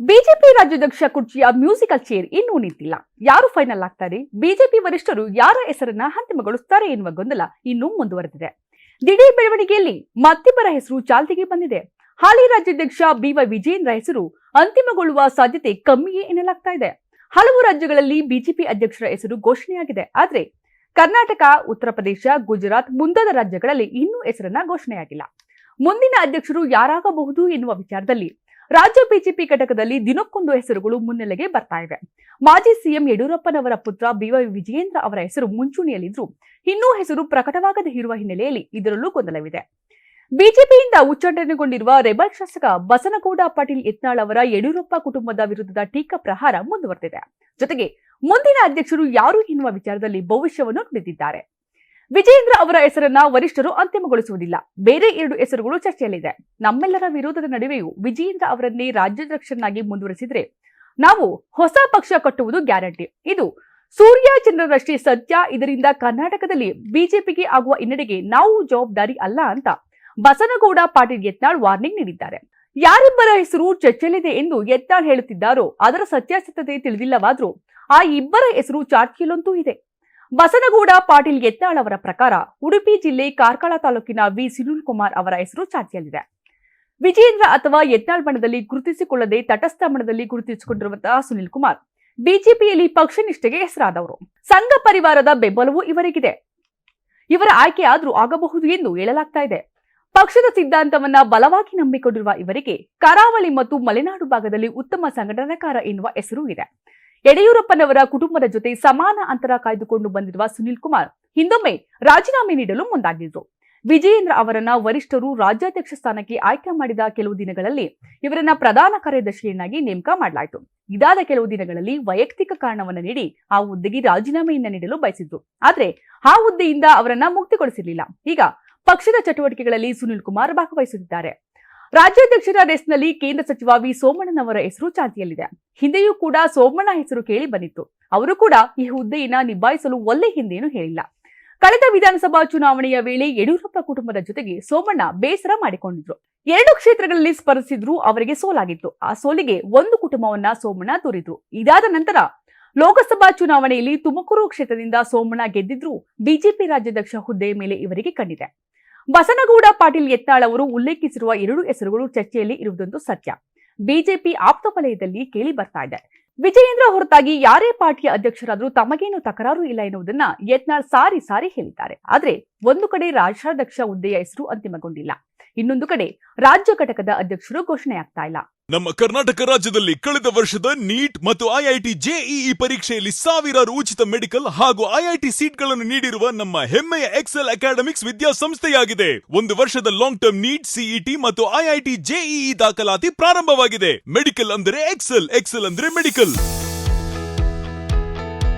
BJP ರಾಜ್ಯಾಧ್ಯಕ್ಷ ಕುರ್ಚಿಯ musical chair ಇನ್ನೂ ನಿಂತಿಲ್ಲ. ಯಾರು ಫೈನಲ್ ಆಗ್ತಾರೆ? ಬಿಜೆಪಿ ವರಿಷ್ಠರು ಯಾರ ಹೆಸರನ್ನ ಅಂತಿಮಗೊಳಿಸುತ್ತಾರೆ ಎನ್ನುವ ಗೊಂದಲ ಇನ್ನೂ ಮುಂದುವರೆದಿದೆ. ದಿಢೀರ್ ಬೆಳವಣಿಗೆಯಲ್ಲಿ ಮತ್ತಿಬ್ಬರ ಹೆಸರು ಚಾಲ್ತಿಗೆ ಬಂದಿದೆ. ಹಾಲಿ ರಾಜ್ಯಾಧ್ಯಕ್ಷ ಬಿವೈ ವಿಜಯೇಂದ್ರ ಹೆಸರು ಅಂತಿಮಗೊಳ್ಳುವ ಸಾಧ್ಯತೆ ಕಮ್ಮಿಯೇ ಎನ್ನಲಾಗ್ತಾ ಇದೆ. ಹಲವು ರಾಜ್ಯಗಳಲ್ಲಿ ಬಿಜೆಪಿ ಅಧ್ಯಕ್ಷರ ಹೆಸರು ಘೋಷಣೆಯಾಗಿದೆ. ಆದರೆ ಕರ್ನಾಟಕ, ಉತ್ತರ ಪ್ರದೇಶ, ಗುಜರಾತ್ ಮುಂತಾದ ರಾಜ್ಯಗಳಲ್ಲಿ ಇನ್ನೂ ಹೆಸರನ್ನ ಘೋಷಣೆಯಾಗಿಲ್ಲ. ಮುಂದಿನ ಅಧ್ಯಕ್ಷರು ಯಾರಾಗಬಹುದು ಎನ್ನುವ ವಿಚಾರದಲ್ಲಿ ರಾಜ್ಯ ಬಿಜೆಪಿ ಘಟಕದಲ್ಲಿ ದಿನಕ್ಕೊಂದು ಹೆಸರುಗಳು ಮುನ್ನೆಲೆಗೆ ಬರ್ತಾ ಇವೆ. ಮಾಜಿ ಸಿಎಂ ಯಡಿಯೂರಪ್ಪನವರ ಪುತ್ರ ಬಿವೈ ವಿಜಯೇಂದ್ರ ಅವರ ಹೆಸರು ಮುಂಚೂಣಿಯಲ್ಲಿದ್ರು ಇನ್ನೂ ಹೆಸರು ಪ್ರಕಟವಾಗದೆ ಇರುವ ಹಿನ್ನೆಲೆಯಲ್ಲಿ ಇದರಲ್ಲೂ ಗೊಂದಲವಿದೆ. ಬಿಜೆಪಿಯಿಂದ ಉಚ್ಚಾಟನೆಗೊಂಡಿರುವ ರೆಬಲ್ ಶಾಸಕ ಬಸನಗೌಡ ಪಾಟೀಲ್ ಯತ್ನಾಳ್ ಅವರ ಯಡಿಯೂರಪ್ಪ ಕುಟುಂಬದ ವಿರುದ್ಧದ ಟೀಕಾ ಪ್ರಹಾರ ಮುಂದುವರೆದಿದೆ. ಜೊತೆಗೆ ಮುಂದಿನ ಅಧ್ಯಕ್ಷರು ಯಾರು ಎನ್ನುವ ವಿಚಾರದಲ್ಲಿ ಭವಿಷ್ಯವನ್ನು ನುಡಿದಿದ್ದಾರೆ ವಿಜಯೇಂದ್ರ ಅವರ ಹೆಸರನ್ನ ವರಿಷ್ಠರು ಅಂತಿಮಗೊಳಿಸುವುದಿಲ್ಲ. ಬೇರೆ ಎರಡು ಹೆಸರುಗಳು ಚರ್ಚೆಯಲ್ಲಿದೆ. ನಮ್ಮೆಲ್ಲರ ವಿರೋಧದ ನಡುವೆಯೂ ವಿಜೇಂದ್ರ ಅವರನ್ನೇ ರಾಜ್ಯಾಧ್ಯಕ್ಷರನ್ನಾಗಿ ಮುಂದುವರೆಸಿದ್ರೆ ನಾವು ಹೊಸ ಪಕ್ಷ ಕಟ್ಟುವುದು ಗ್ಯಾರಂಟಿ. ಇದು ಸೂರ್ಯ ಚಂದ್ರರಷ್ಟೇ ಸತ್ಯ. ಇದರಿಂದ ಕರ್ನಾಟಕದಲ್ಲಿ ಬಿಜೆಪಿಗೆ ಆಗುವ ಹಿನ್ನಡೆಗೆ ನಾವು ಜವಾಬ್ದಾರಿ ಅಲ್ಲ ಅಂತ ಬಸನಗೌಡ ಪಾಟೀಲ್ ಯತ್ನಾಳ್ ವಾರ್ನಿಂಗ್ ನೀಡಿದ್ದಾರೆ. ಯಾರಿಬ್ಬರ ಹೆಸರು ಚರ್ಚೆಯಲ್ಲಿದೆ ಎಂದು ಯತ್ನಾಳ್ ಹೇಳುತ್ತಿದ್ದಾರೋ ಅದರ ಸತ್ಯಾಸತ್ಯತೆ ತಿಳಿದಿಲ್ಲವಾದ್ರೂ ಆ ಇಬ್ಬರ ಹೆಸರು ಚಾರ್ಜಿಯಲ್ಲಂತೂ ಇದೆ. ಬಸನಗೌಡ ಪಾಟೀಲ್ ಯತ್ನಾಳ್ ಅವರ ಪ್ರಕಾರ ಉಡುಪಿ ಜಿಲ್ಲೆ ಕಾರ್ಕಳ ತಾಲೂಕಿನ ವಿ ಸುನಿಲ್ ಕುಮಾರ್ ಅವರ ಹೆಸರು ಚಾರ್ಜಿಯಲ್ಲಿದೆ ವಿಜೇಂದ್ರ ಅಥವಾ ಯತ್ನಾಳ್ ಬಣದಲ್ಲಿ ಗುರುತಿಸಿಕೊಳ್ಳದೆ ತಟಸ್ಥ ಬಣದಲ್ಲಿ ಗುರುತಿಸಿಕೊಂಡಿರುವಂತಹ ಸುನಿಲ್ ಕುಮಾರ್, ಬಿಜೆಪಿಯಲ್ಲಿ ಪಕ್ಷ ನಿಷ್ಠೆಗೆ ಹೆಸರಾದವರು. ಸಂಘ ಪರಿವಾರದ ಬೆಂಬಲವೂ ಇವರಿಗಿದೆ. ಇವರ ಆಯ್ಕೆ ಆದರೂ ಆಗಬಹುದು ಎಂದು ಹೇಳಲಾಗ್ತಾ ಇದೆ. ಪಕ್ಷದ ಸಿದ್ಧಾಂತವನ್ನ ಬಲವಾಗಿ ನಂಬಿಕೊಂಡಿರುವ ಇವರಿಗೆ ಕರಾವಳಿ ಮತ್ತು ಮಲೆನಾಡು ಭಾಗದಲ್ಲಿ ಉತ್ತಮ ಸಂಘಟನಾಕಾರ ಎನ್ನುವ ಹೆಸರು ಇದೆ. ಯಡಿಯೂರಪ್ಪನವರ ಕುಟುಂಬದ ಜೊತೆ ಸಮಾನ ಅಂತರ ಕಾಯ್ದುಕೊಂಡು ಬಂದಿರುವ ಸುನಿಲ್ ಕುಮಾರ್ ಹಿಂದೊಮ್ಮೆ ರಾಜೀನಾಮೆ ನೀಡಲು ಮುಂದಾಗಿದ್ರು ವಿಜಯೇಂದ್ರ ಅವರನ್ನ ವರಿಷ್ಠರು ರಾಜ್ಯಾಧ್ಯಕ್ಷ ಸ್ಥಾನಕ್ಕೆ ಆಯ್ಕೆ ಮಾಡಿದ ಕೆಲವು ದಿನಗಳಲ್ಲಿ ಇವರನ್ನ ಪ್ರಧಾನ ಕಾರ್ಯದರ್ಶಿಯನ್ನಾಗಿ ನೇಮಕ ಮಾಡಲಾಯಿತು. ಇದಾದ ಕೆಲವು ದಿನಗಳಲ್ಲಿ ವೈಯಕ್ತಿಕ ಕಾರಣವನ್ನ ನೀಡಿ ಆ ಹುದ್ದೆಗೆ ರಾಜೀನಾಮೆಯನ್ನ ನೀಡಲು ಬಯಸಿದ್ರು. ಆದ್ರೆ ಆ ಹುದ್ದೆಯಿಂದ ಅವರನ್ನ ಮುಕ್ತಿಗೊಳಿಸಿರಲಿಲ್ಲ. ಈಗ ಪಕ್ಷದ ಚಟುವಟಿಕೆಗಳಲ್ಲಿ ಸುನಿಲ್ ಕುಮಾರ್ ಭಾಗವಹಿಸುತ್ತಿದ್ದಾರೆ. ರಾಜ್ಯಾಧ್ಯಕ್ಷರ ರೇಸ್ನಲ್ಲಿ ಕೇಂದ್ರ ಸಚಿವ ವಿ ಸೋಮಣ್ಣನವರ ಹೆಸರು ಚಾಲ್ತಿಯಲ್ಲಿದೆ. ಹಿಂದೆಯೂ ಕೂಡ ಸೋಮಣ್ಣ ಹೆಸರು ಕೇಳಿ ಬಂದಿತ್ತು. ಅವರು ಕೂಡ ಈ ಹುದ್ದೆಯನ್ನ ನಿಭಾಯಿಸಲು ಒಲ್ಲೆ ಹಿಂದೇನು ಹೇಳಿಲ್ಲ. ಕಳೆದ ವಿಧಾನಸಭಾ ಚುನಾವಣೆಯ ವೇಳೆ ಯಡಿಯೂರಪ್ಪ ಕುಟುಂಬದ ಜೊತೆಗೆ ಸೋಮಣ್ಣ ಬೇಸರ ಮಾಡಿಕೊಂಡಿದ್ರು. ಎರಡು ಕ್ಷೇತ್ರಗಳಲ್ಲಿ ಸ್ಪರ್ಧಿಸಿದ್ರು ಅವರಿಗೆ ಸೋಲಾಗಿತ್ತು. ಆ ಸೋಲಿಗೆ ಒಂದು ಕುಟುಂಬವನ್ನ ಸೋಮಣ್ಣ ತೋರಿದ್ರು ಇದಾದ ನಂತರ ಲೋಕಸಭಾ ಚುನಾವಣೆಯಲ್ಲಿ ತುಮಕೂರು ಕ್ಷೇತ್ರದಿಂದ ಸೋಮಣ್ಣ ಗೆದ್ದಿದ್ರು ಬಿಜೆಪಿ ರಾಜ್ಯಾಧ್ಯಕ್ಷ ಹುದ್ದೆಯ ಮೇಲೆ ಇವರಿಗೆ ಕಂಡಿದೆ ಬಸನಗೌಡ ಪಾಟೀಲ್ ಯತ್ನಾಳ್ ಅವರು ಉಲ್ಲೇಖಿಸಿರುವ ಎರಡು ಹೆಸರುಗಳು ಚರ್ಚೆಯಲ್ಲಿ ಇರುವುದೊಂದು ಸತ್ಯ. ಬಿಜೆಪಿ ಆಪ್ತ ವಲಯದಲ್ಲಿ ಕೇಳಿ ಬರ್ತಾ ಇದೆ. ವಿಜಯೇಂದ್ರ ಹೊರತಾಗಿ ಯಾರೇ ಪಾರ್ಟಿಯ ಅಧ್ಯಕ್ಷರಾದರೂ ತಮಗೇನು ತಕರಾರು ಇಲ್ಲ ಎನ್ನುವುದನ್ನ ಯತ್ನಾಳ್ ಸಾರಿ ಸಾರಿ ಹೇಳಿದ್ದಾರೆ. ಆದರೆ ಒಂದು ಕಡೆ ರಾಜ್ಯಾಧ್ಯಕ್ಷ ಹುದ್ದೆಯ ಹೆಸರು ಅಂತಿಮಗೊಂಡಿಲ್ಲ. ಇನ್ನೊಂದು ಕಡೆ ರಾಜ್ಯ ಘಟಕದ ಅಧ್ಯಕ್ಷರು ಘೋಷಣೆಯಾಗ್ತಾ ಇಲ್ಲ. ನಮ್ಮ ಕರ್ನಾಟಕ ರಾಜ್ಯದಲ್ಲಿ ಕಳೆದ ವರ್ಷದ ನೀಟ್ ಮತ್ತು ಐಐಟಿ ಜೆಇಇ ಪರೀಕ್ಷೆಯಲ್ಲಿ ಸಾವಿರಾರು ಉಚಿತ ಮೆಡಿಕಲ್ ಹಾಗೂ ಐಐಟಿ ಸೀಟ್ಗಳನ್ನು ನೀಡಿರುವ ನಮ್ಮ ಹೆಮ್ಮೆಯ ಎಕ್ಸೆಲ್ ಅಕಾಡೆಮಿಕ್ಸ್ ವಿದ್ಯಾಸಂಸ್ಥೆಯಾಗಿದೆ. ಒಂದು ವರ್ಷದ ಲಾಂಗ್ ಟರ್ಮ್ ನೀಟ್, ಸಿಇಟಿ ಮತ್ತು ಐಐಟಿ ಜೆಇಇ ದಾಖಲಾತಿ ಪ್ರಾರಂಭವಾಗಿದೆ. ಮೆಡಿಕಲ್ ಅಂದರೆ ಎಕ್ಸೆಲ್ ಎಕ್ಸೆಲ್ ಅಂದ್ರೆ ಮೆಡಿಕಲ್.